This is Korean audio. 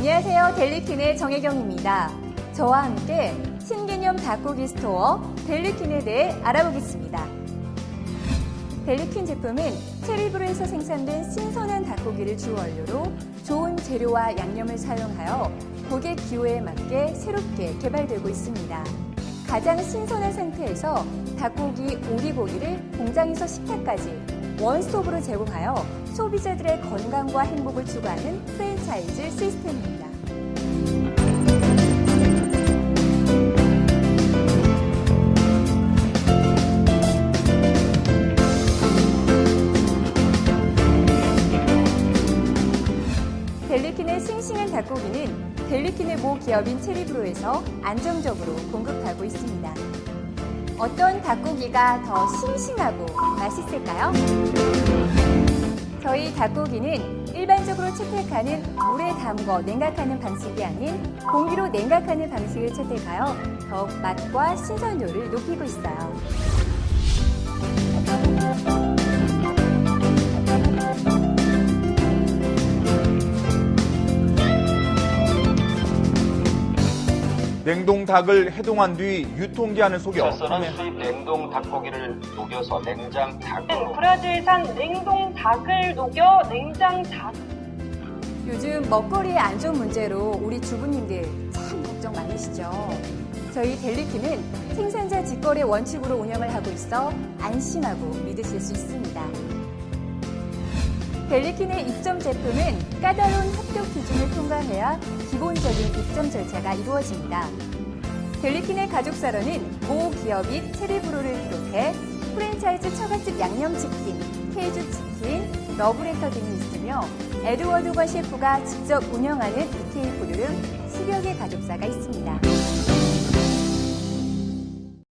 안녕하세요. 델리킨의 정혜경입니다. 저와 함께 신개념 닭고기 스토어 델리킨에 대해 알아보겠습니다. 델리킨 제품은 체리브루에서 생산된 신선한 닭고기를 주 원료로 좋은 재료와 양념을 사용하여 고객 기호에 맞게 새롭게 개발되고 있습니다. 가장 신선한 상태에서 닭고기, 오리고기를 공장에서 식탁까지 원스톱으로 제공하여 소비자들의 건강과 행복을 추구하는 프랜차이즈 시스템입니다. 델리킨의 싱싱한 닭고기는 델리킨의 모 기업인 체리브로에서 안정적으로 공급하고 있습니다. 어떤 닭고기가 더 싱싱하고 맛있을까요? 저희 닭고기는 일반적으로 채택하는 물에 담궈 냉각하는 방식이 아닌 공기로 냉각하는 방식을 채택하여 더욱 맛과 신선도를 높이고 있어요. 냉동 닭을 해동한 뒤 유통기한을 속여 저서는 수입 냉동 닭고기를 녹여서 냉장 닭으로 브라질산 냉동 닭을 녹여 냉장 닭. 요즘 먹거리의 안전 문제로 우리 주부님들 참 걱정 많으시죠? 저희 델리키는 생산자 직거래 원칙으로 운영을 하고 있어 안심하고 믿으실 수 있습니다. 델리킨의 입점 제품은 까다로운 합격 기준을 통과해야 기본적인 입점 절차가 이루어집니다. 델리킨의 가족사로는 모 기업 인 체리브로를 비롯해 프랜차이즈 처갓집 양념치킨, 케이주치킨, 러브레터 등이 있으며 에드워드과 셰프가 직접 운영하는 EK푸드 등 10여 개 가족사가 있습니다.